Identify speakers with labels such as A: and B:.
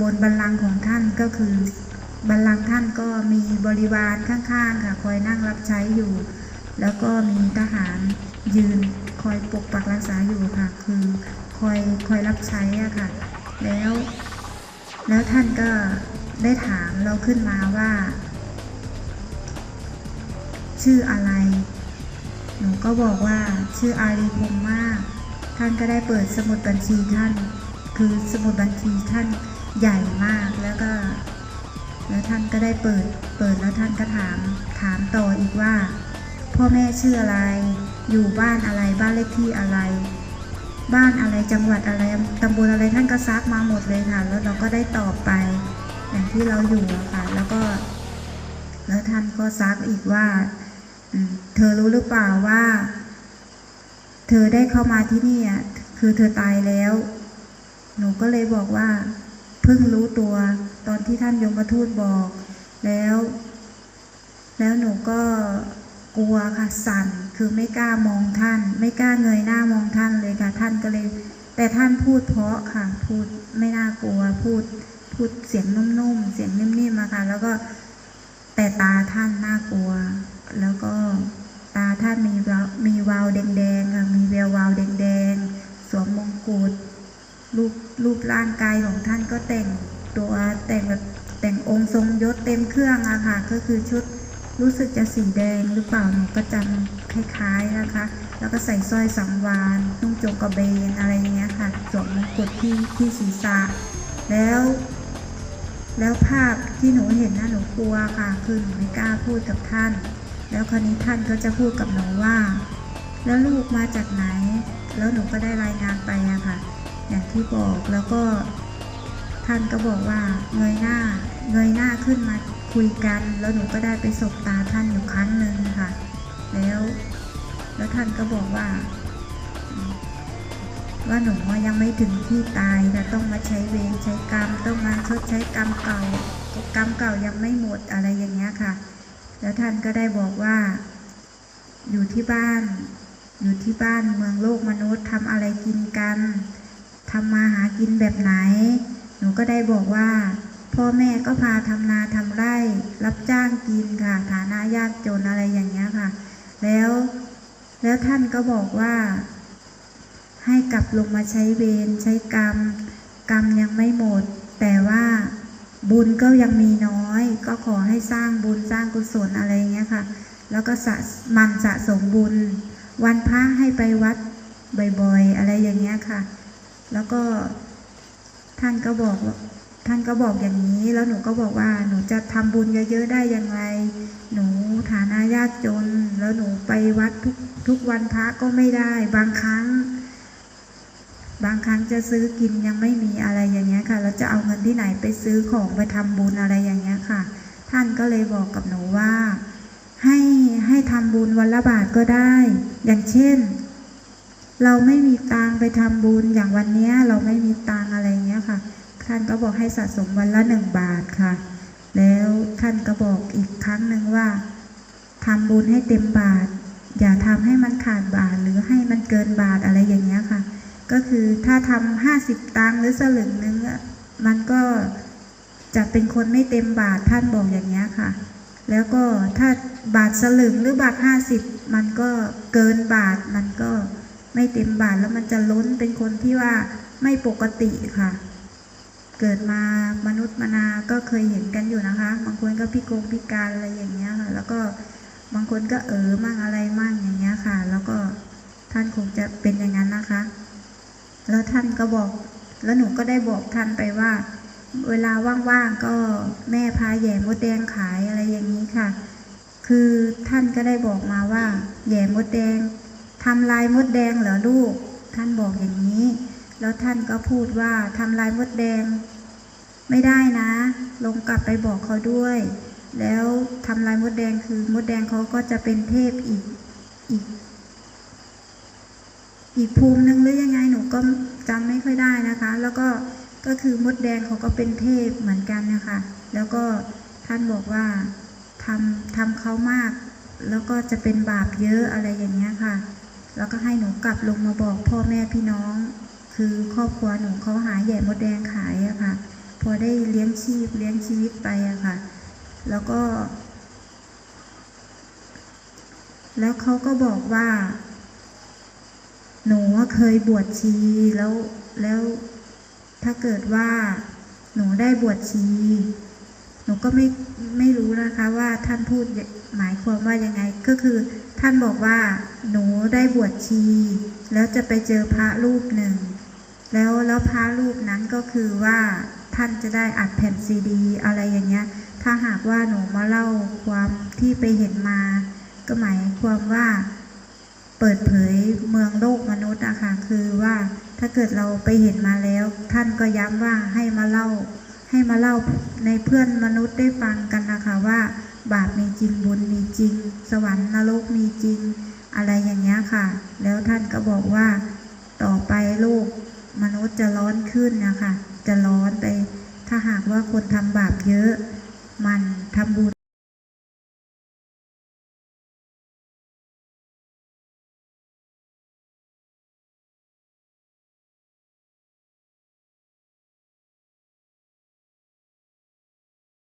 A: บนบัลลังก์ของท่านก็คือบัลลังก์ท่านก็มีบริวารข้างๆค่ะ คอยนั่งรับใช้อยู่ แล้วก็มีทหารยืนคอยปกปักรักษาอยู่ค่ะ คือคอยคอยรับใช้อะค่ะ แล้ว แล้วท่านก็ได้ถามเราขึ้นมาว่า ชื่ออะไร หนูก็บอกว่าชื่ออารีพงมาก ท่านก็ได้เปิดสมุดบัญชีท่าน คือสมุดบัญชีท่าน ใหญ่มากแล้วก็ แล้วท่านก็ได้เปิดเปิดแล้วท่านก็ถามถามต่ออีกว่า พ่อแม่ชื่ออะไร อยู่บ้านอะไรบ้านเลขที่อะไร บ้านอะไรจังหวัดอะไรตำบลอะไรท่านก็ซักมาหมดเลยค่ะ แล้วเราก็ได้ตอบไปอย่างที่เราอยู่อะค่ะ แล้วก็ แล้วท่านก็ซักอีกว่าเธอรู้หรือเปล่าว่า เธอได้เข้ามาที่นี่อะคือเธอตายแล้ว หนูก็เลยบอกว่า พิ่งรู้ตัว ตอนที่ท่านยมทูตบอก แล้ว แล้วหนูก็กลัวค่ะสั่นคือไม่กล้ามองท่าน ไม่กล้าเงยหน้ามองท่านเลยค่ะ ท่านก็เลย แต่ท่านพูดเพราะค่ะ พูดไม่น่ากลัวพูดพูดเสียงนุ่มๆเสียงนิ่มๆมาค่ะ แล้วก็แต่ตาท่านน่ากลัว แล้วก็ตาท่านมีววมีวาวแดงๆค่ะมีแวววาวแดงๆสวมมงกุฎ รูปรูปร่างกายของท่านก็แต่งตัวแต่งแบบแต่งองค์ทรงยศเต็มเครื่องอะค่ะ ก็คือชุดรู้สึกจะสีแดงหรือเปล่าหนูก็จำคล้ายๆนะคะ แล้วก็ใส่สร้อยสังวานนุ่งโจงกระเบนอะไรอย่างเงี้ยค่ะสวมมงกุฎที่ที่ศีรษะ แล้ว แล้วภาพที่หนูเห็นนะหนูกลัวค่ะคือหนูไม่กล้าพูดกับท่าน แล้วคราวนี้ท่านก็จะพูดกับหนูว่า แล้วลูกมาจากไหน แล้วหนูก็ได้รายงานไปอะค่ะ อย่างที่บอกแล้วก็ท่านก็บอกว่าเงยหน้าเงยหน้าขึ้นมาคุยกัน แล้วหนูก็ได้ไปสบตาท่านอยู่ครั้งหนึ่งค่ะ แล้ว แล้วท่านก็บอกว่า ว่าหนูยังไม่ถึงที่ตายแต่ต้องมาใช้เวรใช้กรรม ต้องมาชดใช้กรรมเก่ากรรมเก่ายังไม่หมดอะไรอย่างเงี้ยค่ะ แล้วท่านก็ได้บอกว่า อยู่ที่บ้าน อยู่ที่บ้านเมืองโลกมนุษย์ทำอะไรกินกัน ทำมาหากินแบบไหน หนูก็ได้บอกว่า พ่อแม่ก็พาทำนาทำไร่ รับจ้างกินค่ะ ฐานะยากจนอะไรอย่างเงี้ยค่ะ แล้ว แล้วท่านก็บอกว่า ให้กลับลงมาใช้เวรใช้กรรม กรรมยังไม่หมด แต่ว่าบุญก็ยังมีน้อย ก็ขอให้สร้างบุญสร้างกุศลอะไรอย่างเงี้ยค่ะ แล้วก็สะมันสะสมบุญ วันพระให้ไปวัดบ่อยๆ อะไรอย่างเงี้ยค่ะ แล้วก็ท่านก็บอกว่าท่านก็บอกอย่างนี้ แล้วหนูก็บอกว่าหนูจะทำบุญเยอะๆได้อย่างไร หนูฐานะยากจน แล้วหนูไปวัดทุกทุกวันพระก็ไม่ได้ บางครั้ง บางครั้งจะซื้อกินยังไม่มีอะไรอย่างเงี้ยค่ะ แล้วจะเอาเงินที่ไหนไปซื้อของไปทำบุญอะไรอย่างเงี้ยค่ะ ท่านก็เลยบอกกับหนูว่า ให้ให้ทำบุญวันละบาทก็ได้ อย่างเช่น เราไม่มีตังไปทำบุญอย่างวันนี้เราไม่มีตังอะไรเงี้ยค่ะ ท่านก็บอกให้สะสมวันละหนึ่งบาทค่ะ แล้วท่านก็บอกอีกครั้งหนึ่งว่าทำบุญให้เต็มบาท อย่าทำให้มันขาดบาทหรือให้มันเกินบาทอะไรอย่างเงี้ยค่ะ ก็คือถ้าทำห้าสิบตังหรือสลึงนึงอมันก็จะเป็นคนไม่เต็มบาทท่านบอกอย่างเงี้ยค่ะ แล้วก็ถ้าบาทสลึงหรือบาทห้าสิบมันก็เกินบาทมันก็ ไม่เต็มบาทแล้วมันจะล้นเป็นคนที่ว่าไม่ปกติค่ะ เกิดมามนุษย์มนา ก็เคยเห็นกันอยู่นะคะ บางคนก็พิกงพิการอะไรอย่างเงี้ยค่ะ แล้วก็บางคนก็เออมั่งอะไรมั่งอย่างเงี้ยค่ะ แล้วก็ท่านคงจะเป็นอย่างนั้นนะคะ แล้วท่านก็บอก แล้วหนูก็ได้บอกท่านไปว่า เวลาว่างๆก็แม่พาแย่มดแดงขายอะไรอย่างนี้ค่ะ คือท่านก็ได้บอกมาว่าแย่มดแดง ทำลายมดแดงเหรอลูก ท่านบอกอย่างนี้ แล้วท่านก็พูดว่าทำลายมดแดง ไม่ได้นะ ลงกลับไปบอกเขาด้วย แล้วทำลายมดแดงคือมดแดงเขาก็จะเป็นเทพอีกอีก อีกภูมิหนึ่งหรือยังไงหนูก็จำไม่ค่อยได้นะคะ แล้วก็ก็คือมดแดงเขาก็เป็นเทพเหมือนกันนะคะ แล้วก็ท่านบอกว่าทำทำเขามาก แล้วก็จะเป็นบาปเยอะอะไรอย่างเงี้ยค่ะ แล้วก็ให้หนูกลับลงมาบอกพ่อแม่พี่น้อง คือครอบครัวหนูเขาหาแหย่มดแดงขายอะค่ะ พอได้เลี้ยงชีพเลี้ยงชีวิตไปอะค่ะ แล้วก็ แล้วเขาก็บอกว่า หนูเคยบวชชีแล้วแล้วถ้าเกิดว่าหนูได้บวชชี นูก็ไม่ไม่รู้นะคะว่าท่านพูดหมายความว่ายังไง ก็คือท่านบอกว่าหนูได้บวชชี แล้วจะไปเจอพระรูปหนึ่ง แล้วแล้วพระรูปนั้นก็คือว่าท่านจะได้อัดแผ่นซีดี อะไรอย่างเงี้ย ถ้าหากว่าหนูมาเล่าความที่ไปเห็นมา ก็หมายความว่าเปิดเผยเมืองโลกมนุษย์อะค่ะคือว่าถ้าเกิดเราไปเห็นมาแล้ว ท่านก็ย้ำว่าให้มาเล่า ให้มาเล่าในเพื่อนมนุษย์ได้ฟังกันนะคะว่า บาปมีจริงบุญมีจริง สวรรค์นรกมีจริง อะไรอย่างเงี้ยค่ะ แล้วท่านก็บอกว่า ต่อไปโลกมนุษย์จะร้อนขึ้นนะคะจะร้อนไป ถ้าหากว่าคนทำบาปเยอะ มันทำบุญ